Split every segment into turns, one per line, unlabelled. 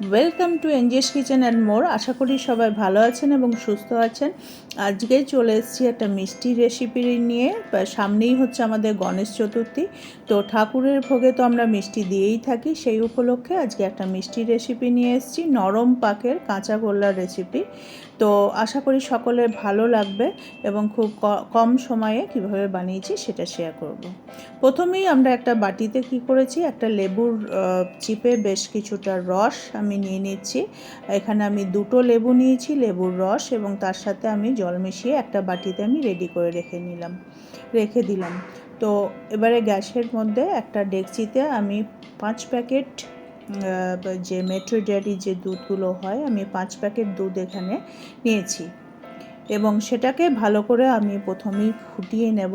Welcome to NGS kitchen and more আশা করি সবাই ভালো আছেন এবং সুস্থ আছেন। আজকে চলে এসেছি একটা মিষ্টি রেসিপি নিয়ে। সামনেই হচ্ছে আমাদের গণেশ চতুর্থী। তো ঠাকুরের ভোগে তো আমরা মিষ্টি দিয়েই থাকি। সেই উপলক্ষে আজকে একটা মিষ্টি রেসিপি নিয়ে এসেছি। নরম পাকের কাঁচা গোল্লার রেসিপি তো আশা করি সকলের ভালো লাগবে এবং খুব কম সময়ে কীভাবে বানিয়েছি সেটা শেয়ার করব। প্রথমেই আমরা একটা বাটিতে কি করেছি? একটা লেবুর চিপে বেশ কিছুটা রস আমি নিয়ে নিচ্ছি। এখানে আমি দুটো লেবু নিয়েছি, লেবুর রস এবং তার সাথে আমি জল মিশিয়ে একটা বাটিতে আমি রেডি করে রেখে নিলাম, রেখে দিলাম। তো এবারে গ্যাসের মধ্যে একটা ডেকচিতে আমি পাঁচ প্যাকেট যে মেট্রো ডেয়ারি যে দুধগুলো হয়, আমি পাঁচ প্যাকেট দুধ এখানে নিয়েছি। এবং সেটাকে ভালো করে আমি প্রথমেই ফুটিয়ে নেব।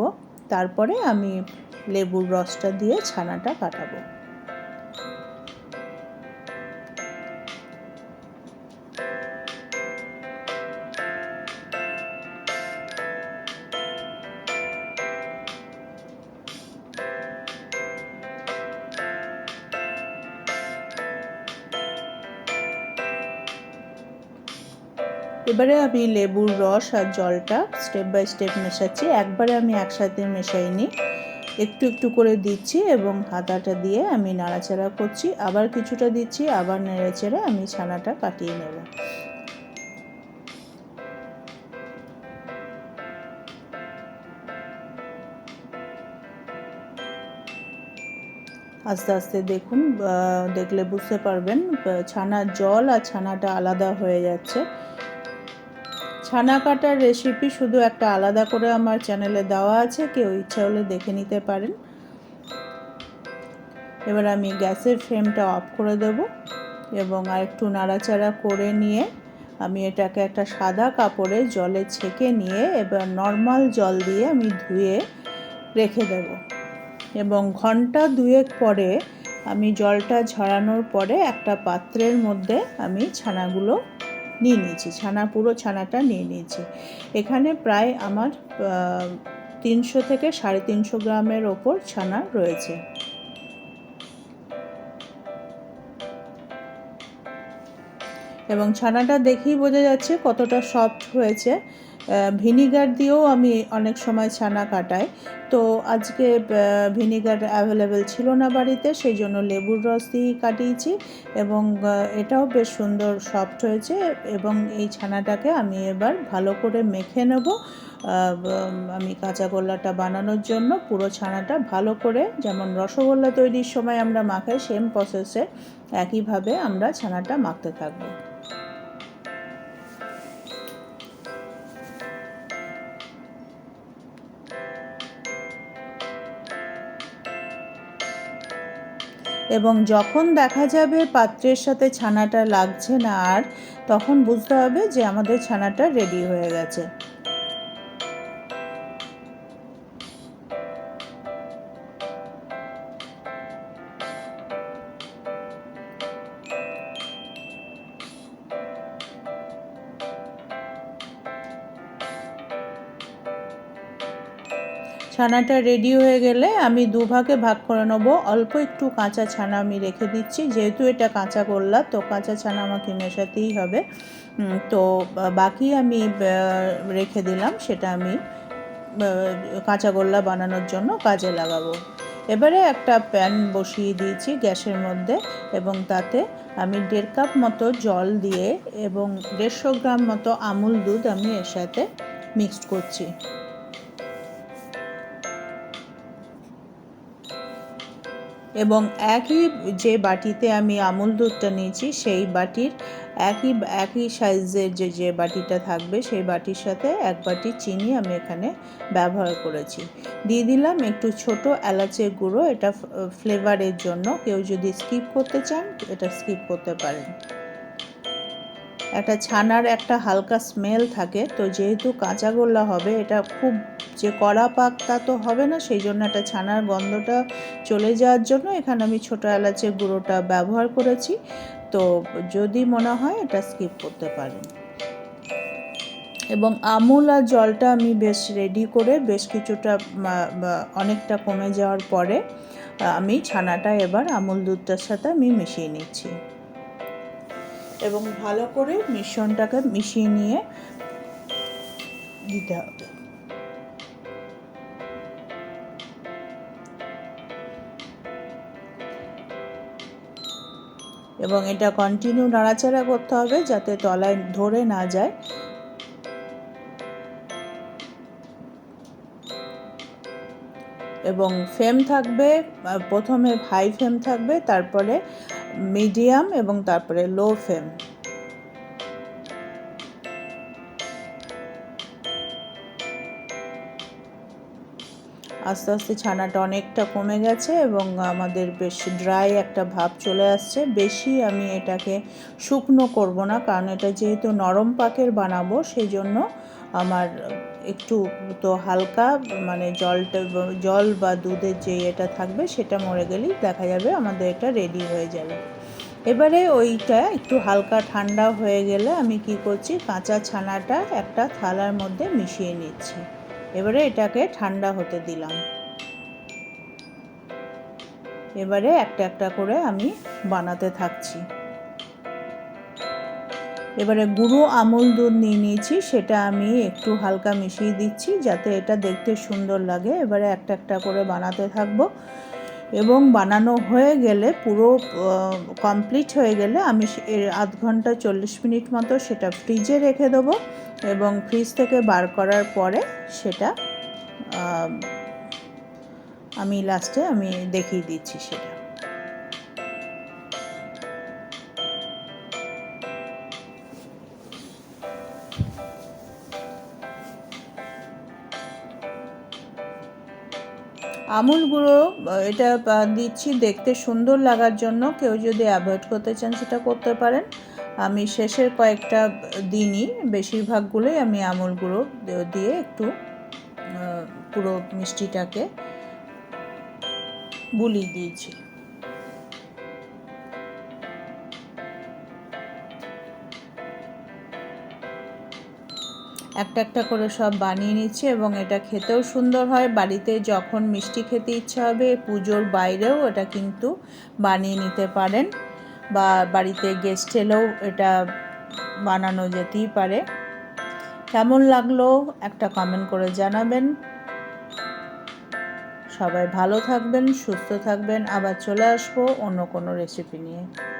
তারপরে আমি লেবুর রসটা দিয়ে ছানাটা কাটাবো। এবারে আমি লেবুর রস আর জলটা স্টেপ বাই স্টেপ মেশাচ্ছি। একবারে আমি একসাথে মেশাইনি। একটু একটু করে দিচ্ছি এবং হাতাটা দিয়ে আমি নাড়াচাড়া করছি। আবার কিছুটা দিচ্ছি, আবার নেড়েচেড়ে আমি ছানাটা কাটিয়ে নেব। আস্তে আস্তে দেখুন দেখলে বুঝতে পারবেন ছানার জল আর ছানাটা আলাদা হয়ে যাচ্ছে। ছানা কাটার রেসিপি শুধু একটা আলাদা করে আমার চ্যানেলে দেওয়া আছে, কেউ ইচ্ছা হলে দেখে নিতে পারেন। এবার আমি গ্যাসের ফ্লেমটা অফ করে দেব এবং আরেকটু নাড়াচাড়া করে নিয়ে আমি এটাকে একটা সাদা কাপড়ে জলে ছেঁকে নিয়ে এবার নর্মাল জল দিয়ে আমি ধুয়ে রেখে দেব। এবং ঘণ্টা দুয়েক পরে আমি জলটা ঝরানোর পরে একটা পাত্রের মধ্যে আমি ছানাগুলো নিয়ে নিয়েছি, ছানা, পুরো ছানাটা নিয়ে নিয়েছি। এখানে প্রায় আমার তিনশো থেকে সাড়ে তিনশো গ্রামের ওপর ছানা রয়েছে। এবং ছানাটা দেখেই বোঝা যাচ্ছে কতটা সফট হয়েছে। ভিনিগার দিয়েও আমি অনেক সময় ছানা কাটাই। তো আজকে ভিনিগার অ্যাভেলেবেল ছিল না বাড়িতে সেই জন্য লেবুর রস দিয়েই কাটিয়েছি এবং এটাও বেশ সুন্দর সফট হয়েছে এবং এই ছানাটাকে আমি এবার ভালো করে মেখে নেব। আমি কাঁচা গোল্লাটা বানানোর জন্য পুরো ছানাটা ভালো করে, যেমন রসগোল্লা তৈরির সময় আমরা মাখাই সেম প্রসেসে একইভাবে আমরা ছানাটা মাখতে থাকব। এবং যখন দেখা যাবে পাত্রের সাথে ছানাটা লাগছে না আর, তখন বুঝতে হবে যে আমাদের ছানাটা রেডি হয়ে গেছে। ছানাটা রেডি হয়ে গেলে আমি দুভাগে ভাগ করে নেব। অল্প একটু কাঁচা ছানা আমি রেখে দিচ্ছি। যেহেতু এটা কাঁচা করলা তো কাঁচা ছানা আমাকে মেশাতেই হবে। তো বাকি আমি রেখে দিলাম সেটা আমি কাঁচা গোল্লা বানানোর জন্য কাজে লাগাবো। এবারে একটা প্যান বসিয়ে দিয়েছি গ্যাসের মধ্যে এবং তাতে আমি দেড় কাপ মতো জল দিয়ে এবং দেড়শো গ্রাম মতো আমুল দুধ আমি এর সাথে মিক্সড করছি। এবং একই যে বাটিতে আমি আমুল দুধটা নিয়েছি, সেই বাটির একই একই সাইজের যে যে বাটিটা থাকবে, সেই বাটির সাথে এক বাটি চিনি আমি এখানে ব্যবহার করেছি। দিয়ে দিলাম একটু ছোট এলাচের গুঁড়ো, এটা ফ্লেভারের জন্য। কেউ যদি স্কিপ করতে চান, এটা স্কিপ করতে পারেন। একটা ছানার একটা হালকা স্মেল থাকে, তো যেহেতু কাঁচা গোল্লা হবে, এটা খুব যে কড়া পাক তা তো হবে না, সেই জন্য একটা ছানার গন্ধটা চলে যাওয়ার জন্য এখানে আমি ছোটো এলাচের গুঁড়োটা ব্যবহার করেছি। তো যদি মনে হয় এটা স্কিপ করতে পারেন। এবং আমুল আর জলটা আমি বেশ রেডি করে বেশ কিছুটা অনেকটা কমে যাওয়ার পরে আমি ছানাটা এবার আমুল দুধটার সাথে আমি মিশিয়ে নিচ্ছি। এবং ভালো করে মিশ্রণটাকে মিশিয়ে নিয়ে দিতে হবে। এবং এটা কন্টিনিউ নাড়াচাড়া করতে হবে যাতে তলায় ধরে না যায়। এবং ফ্লেম থাকবে প্রথমে হাই ফ্লেম থাকবে, তারপরে মিডিয়াম এবং তারপরে লো ফ্লেম। আস্তে আস্তে ছানাটা অনেকটা কমে গেছে এবং আমাদের বেশ ড্রাই একটা ভাব চলে আসছে। বেশি আমি এটাকে শুকনো করব না, কারণ এটা যেহেতু নরম পাকের বানাবো সেই জন্য আমার একটু তো হালকা মানে জলটা, জল বা দুধের যে এটা থাকবে সেটা মরে গেলেই দেখা যাবে আমাদের এটা রেডি হয়ে যাবে। এবারে ওইটা একটু হালকা ঠান্ডা হয়ে গেলে আমি কি করছি, কাঁচা ছানাটা একটা থালার মধ্যে মিশিয়ে নিচ্ছি। এবারে এটাকে ঠান্ডা হতে দিলাম। এবারে একটা একটা করে আমি বানাতে থাকছি। এবারে গুঁড়ো আমুল দুধ নিয়ে নিয়েছি, সেটা আমি একটু হালকা মিশিয়ে দিচ্ছি যাতে এটা দেখতে সুন্দর লাগে। এবারে একটা একটা করে বানাতে থাকব। এবং বানানো হয়ে গেলে পুরো কমপ্লিট হয়ে গেলে আমি আধ ঘণ্টা চল্লিশ মিনিট মতো সেটা ফ্রিজে রেখে দেবো। এবং ফ্রিজ থেকে বার করার পরে সেটা আমি লাস্টে আমি দেখিয়ে দিচ্ছি সেটা। আমুল গুঁড়ো এটা দিচ্ছি দেখতে সুন্দর লাগার জন্য। কেউ যদি অ্যাভয়েড করতে চান সেটা করতে পারেন। আমি শেষের কয়েকটা দিনই বেশিরভাগগুলোই আমি আমুল গুঁড়ো দিয়ে একটু পুরো মিষ্টিটাকে বুলিয়ে দিয়েছি। একটা একটা করে সব বানিয়ে নিচ্ছি এবং এটা খেতেও সুন্দর হয়। বাড়িতে যখন মিষ্টি খেতে ইচ্ছা হবে, পুজোর বাইরেও এটা কিন্তু বানিয়ে নিতে পারেন বা বাড়িতে গেস্ট এলেও এটা বানানো যেতেই পারে। কেমন লাগল একটা কমেন্ট করে জানাবেন। সবাই ভালো থাকবেন, সুস্থ থাকবেন। আবার চলে আসব অন্য কোনো রেসিপি নিয়ে।